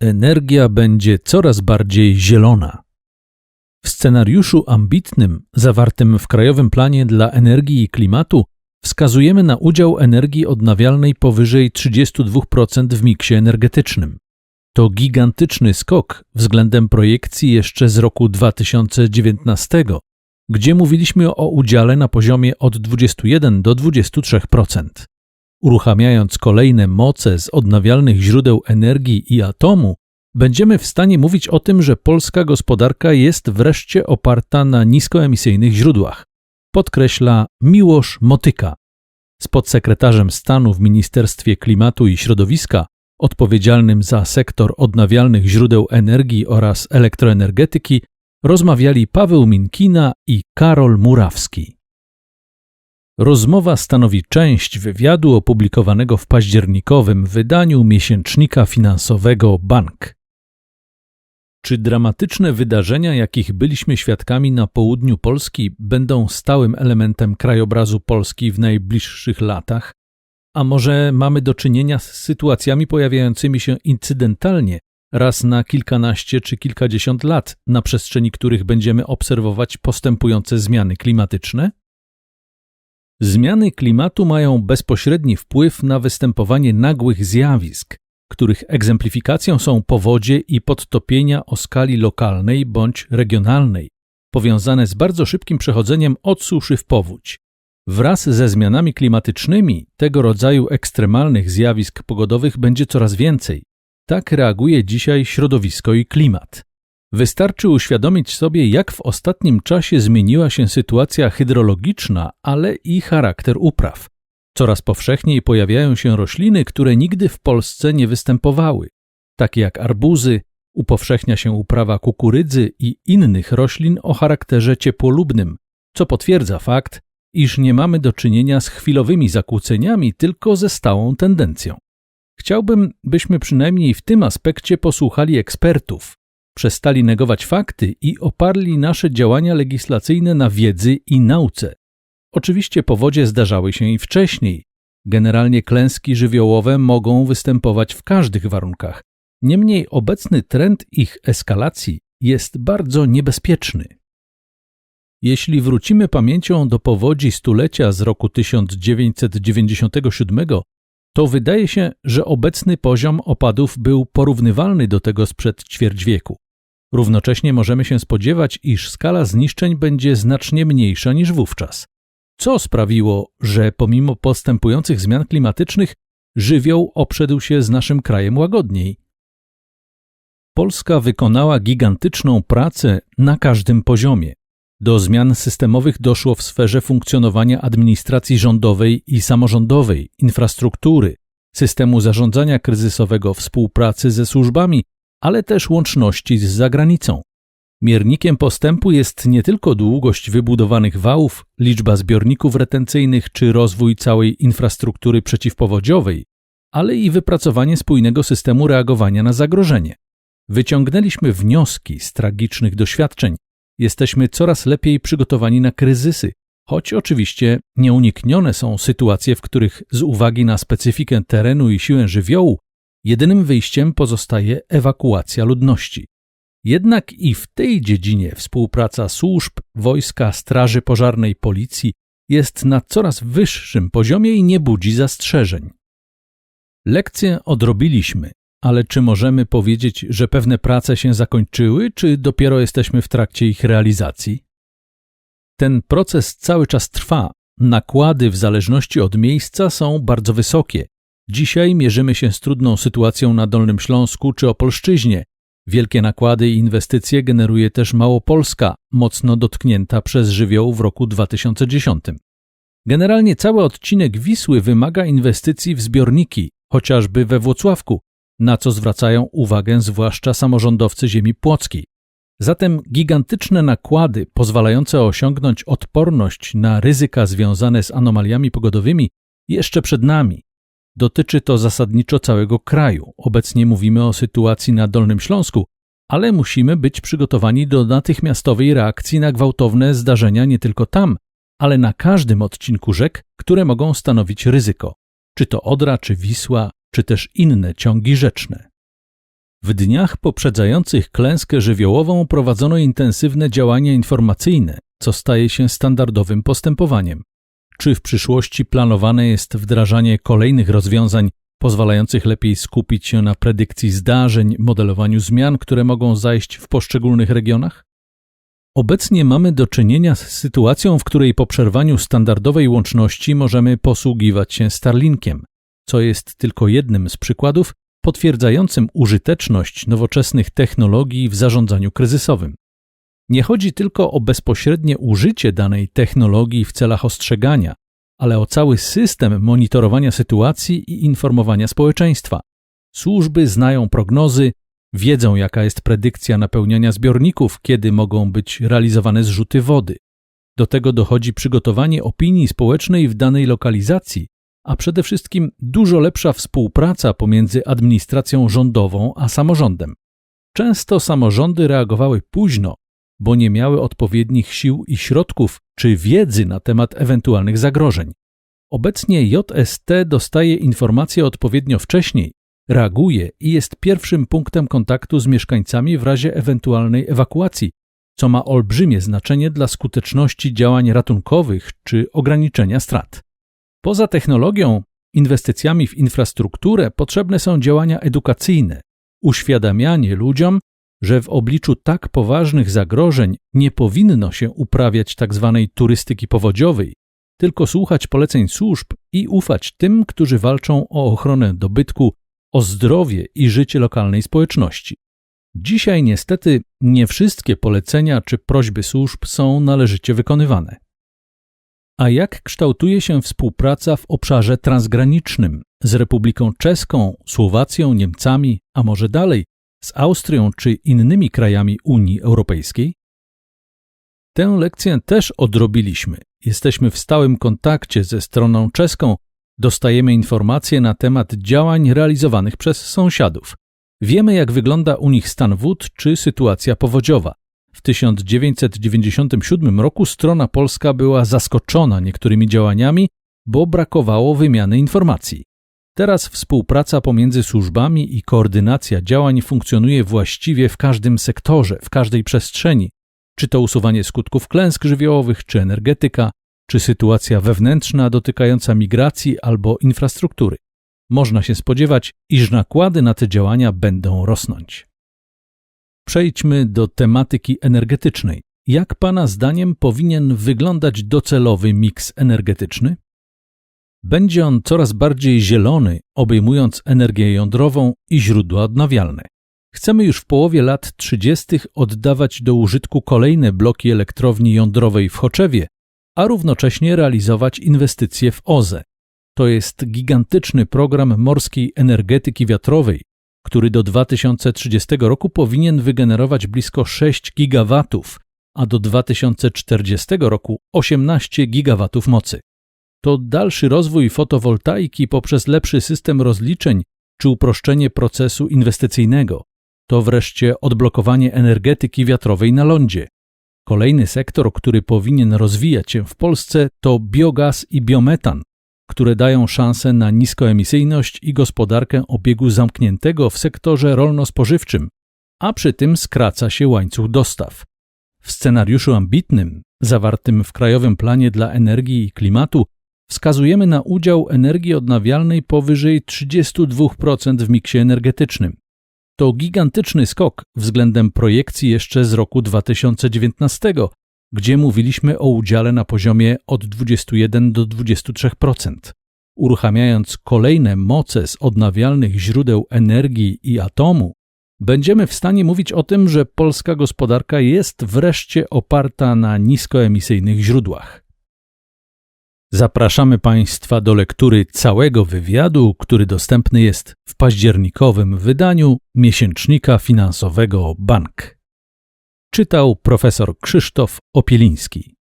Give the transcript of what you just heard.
energia będzie coraz bardziej zielona. W scenariuszu ambitnym, zawartym w Krajowym Planie dla Energii i Klimatu, wskazujemy na udział energii odnawialnej powyżej 32% w miksie energetycznym. To gigantyczny skok względem projekcji jeszcze z roku 2019, gdzie mówiliśmy o udziale na poziomie od 21 do 23%. Uruchamiając kolejne moce z odnawialnych źródeł energii i atomu, będziemy w stanie mówić o tym, że polska gospodarka jest wreszcie oparta na niskoemisyjnych źródłach, podkreśla Miłosz Motyka. Z podsekretarzem stanu w Ministerstwie Klimatu i Środowiska, odpowiedzialnym za sektor odnawialnych źródeł energii oraz elektroenergetyki, rozmawiali Paweł Minkina i Karol Murawski. Rozmowa stanowi część wywiadu opublikowanego w październikowym wydaniu miesięcznika finansowego Bank. Czy dramatyczne wydarzenia, jakich byliśmy świadkami na południu Polski, będą stałym elementem krajobrazu Polski w najbliższych latach? A może mamy do czynienia z sytuacjami pojawiającymi się incydentalnie, raz na kilkanaście czy kilkadziesiąt lat, na przestrzeni których będziemy obserwować postępujące zmiany klimatyczne? Zmiany klimatu mają bezpośredni wpływ na występowanie nagłych zjawisk, których egzemplifikacją są powodzie i podtopienia o skali lokalnej bądź regionalnej, powiązane z bardzo szybkim przechodzeniem od suszy w powódź. Wraz ze zmianami klimatycznymi tego rodzaju ekstremalnych zjawisk pogodowych będzie coraz więcej. Tak reaguje dzisiaj środowisko i klimat. Wystarczy uświadomić sobie, jak w ostatnim czasie zmieniła się sytuacja hydrologiczna, ale i charakter upraw. Coraz powszechniej pojawiają się rośliny, które nigdy w Polsce nie występowały, takie jak arbuzy, upowszechnia się uprawa kukurydzy i innych roślin o charakterze ciepłolubnym, co potwierdza fakt, iż nie mamy do czynienia z chwilowymi zakłóceniami, tylko ze stałą tendencją. Chciałbym, byśmy przynajmniej w tym aspekcie posłuchali ekspertów, przestali negować fakty i oparli nasze działania legislacyjne na wiedzy i nauce. Oczywiście powodzie zdarzały się i wcześniej. Generalnie klęski żywiołowe mogą występować w każdych warunkach. Niemniej obecny trend ich eskalacji jest bardzo niebezpieczny. Jeśli wrócimy pamięcią do powodzi stulecia z roku 1997, to wydaje się, że obecny poziom opadów był porównywalny do tego sprzed ćwierć wieku. Równocześnie możemy się spodziewać, iż skala zniszczeń będzie znacznie mniejsza niż wówczas. Co sprawiło, że pomimo postępujących zmian klimatycznych żywioł obszedł się z naszym krajem łagodniej? Polska wykonała gigantyczną pracę na każdym poziomie. Do zmian systemowych doszło w sferze funkcjonowania administracji rządowej i samorządowej, infrastruktury, systemu zarządzania kryzysowego, współpracy ze służbami, ale też łączności z zagranicą. Miernikiem postępu jest nie tylko długość wybudowanych wałów, liczba zbiorników retencyjnych czy rozwój całej infrastruktury przeciwpowodziowej, ale i wypracowanie spójnego systemu reagowania na zagrożenie. Wyciągnęliśmy wnioski z tragicznych doświadczeń. Jesteśmy coraz lepiej przygotowani na kryzysy, choć oczywiście nieuniknione są sytuacje, w których z uwagi na specyfikę terenu i siłę żywiołu, jedynym wyjściem pozostaje ewakuacja ludności. Jednak i w tej dziedzinie współpraca służb, wojska, straży pożarnej, policji jest na coraz wyższym poziomie i nie budzi zastrzeżeń. Lekcje odrobiliśmy, ale czy możemy powiedzieć, że pewne prace się zakończyły, czy dopiero jesteśmy w trakcie ich realizacji? Ten proces cały czas trwa. Nakłady w zależności od miejsca są bardzo wysokie. Dzisiaj mierzymy się z trudną sytuacją na Dolnym Śląsku czy Opolszczyźnie, Wielkie nakłady i inwestycje generuje też Małopolska, mocno dotknięta przez żywioł w roku 2010. Generalnie cały odcinek Wisły wymaga inwestycji w zbiorniki, chociażby we Włocławku, na co zwracają uwagę zwłaszcza samorządowcy ziemi płockiej. Zatem gigantyczne nakłady pozwalające osiągnąć odporność na ryzyka związane z anomaliami pogodowymi jeszcze przed nami. Dotyczy to zasadniczo całego kraju. Obecnie mówimy o sytuacji na Dolnym Śląsku, ale musimy być przygotowani do natychmiastowej reakcji na gwałtowne zdarzenia nie tylko tam, ale na każdym odcinku rzek, które mogą stanowić ryzyko, czy to Odra, czy Wisła, czy też inne ciągi rzeczne. W dniach poprzedzających klęskę żywiołową prowadzono intensywne działania informacyjne, co staje się standardowym postępowaniem. Czy w przyszłości planowane jest wdrażanie kolejnych rozwiązań pozwalających lepiej skupić się na predykcji zdarzeń, modelowaniu zmian, które mogą zajść w poszczególnych regionach? Obecnie mamy do czynienia z sytuacją, w której po przerwaniu standardowej łączności możemy posługiwać się Starlinkiem, co jest tylko jednym z przykładów potwierdzającym użyteczność nowoczesnych technologii w zarządzaniu kryzysowym. Nie chodzi tylko o bezpośrednie użycie danej technologii w celach ostrzegania, ale o cały system monitorowania sytuacji i informowania społeczeństwa. Służby znają prognozy, wiedzą jaka jest predykcja napełniania zbiorników, kiedy mogą być realizowane zrzuty wody. Do tego dochodzi przygotowanie opinii społecznej w danej lokalizacji, a przede wszystkim dużo lepsza współpraca pomiędzy administracją rządową a samorządem. Często samorządy reagowały późno, bo nie miały odpowiednich sił i środków czy wiedzy na temat ewentualnych zagrożeń. Obecnie JST dostaje informacje odpowiednio wcześniej, reaguje i jest pierwszym punktem kontaktu z mieszkańcami w razie ewentualnej ewakuacji, co ma olbrzymie znaczenie dla skuteczności działań ratunkowych czy ograniczenia strat. Poza technologią, inwestycjami w infrastrukturę potrzebne są działania edukacyjne, uświadamianie ludziom, że w obliczu tak poważnych zagrożeń nie powinno się uprawiać tzw. Tak turystyki powodziowej, tylko słuchać poleceń służb i ufać tym, którzy walczą o ochronę dobytku, o zdrowie i życie lokalnej społeczności. Dzisiaj niestety nie wszystkie polecenia czy prośby służb są należycie wykonywane. A jak kształtuje się współpraca w obszarze transgranicznym z Republiką Czeską, Słowacją, Niemcami, a może dalej z Austrią czy innymi krajami Unii Europejskiej? Tę lekcję też odrobiliśmy. Jesteśmy w stałym kontakcie ze stroną czeską, dostajemy informacje na temat działań realizowanych przez sąsiadów. Wiemy, jak wygląda u nich stan wód czy sytuacja powodziowa. W 1997 roku strona polska była zaskoczona niektórymi działaniami, bo brakowało wymiany informacji. Teraz współpraca pomiędzy służbami i koordynacja działań funkcjonuje właściwie w każdym sektorze, w każdej przestrzeni, czy to usuwanie skutków klęsk żywiołowych, czy energetyka, czy sytuacja wewnętrzna dotykająca migracji albo infrastruktury. Można się spodziewać, iż nakłady na te działania będą rosnąć. Przejdźmy do tematyki energetycznej. Jak Pana zdaniem powinien wyglądać docelowy miks energetyczny? Będzie on coraz bardziej zielony, obejmując energię jądrową i źródła odnawialne. Chcemy już w połowie lat 30. oddawać do użytku kolejne bloki elektrowni jądrowej w Choczewie, a równocześnie realizować inwestycje w OZE. To jest gigantyczny program morskiej energetyki wiatrowej, który do 2030 roku powinien wygenerować blisko 6 gigawatów, a do 2040 roku 18 gigawatów mocy to dalszy rozwój fotowoltaiki poprzez lepszy system rozliczeń czy uproszczenie procesu inwestycyjnego. To wreszcie odblokowanie energetyki wiatrowej na lądzie. Kolejny sektor, który powinien rozwijać się w Polsce, to biogaz i biometan, które dają szansę na niskoemisyjność i gospodarkę obiegu zamkniętego w sektorze rolno-spożywczym, a przy tym skraca się łańcuch dostaw. W scenariuszu ambitnym, zawartym w Krajowym Planie dla Energii i Klimatu, wskazujemy na udział energii odnawialnej powyżej 32% w miksie energetycznym. To gigantyczny skok względem projekcji jeszcze z roku 2019, gdzie mówiliśmy o udziale na poziomie od 21 do 23%. Uruchamiając kolejne moce z odnawialnych źródeł energii i atomu, będziemy w stanie mówić o tym, że polska gospodarka jest wreszcie oparta na niskoemisyjnych źródłach. Zapraszamy Państwa do lektury całego wywiadu, który dostępny jest w październikowym wydaniu miesięcznika finansowego Bank. Czytał profesor Krzysztof Opieliński.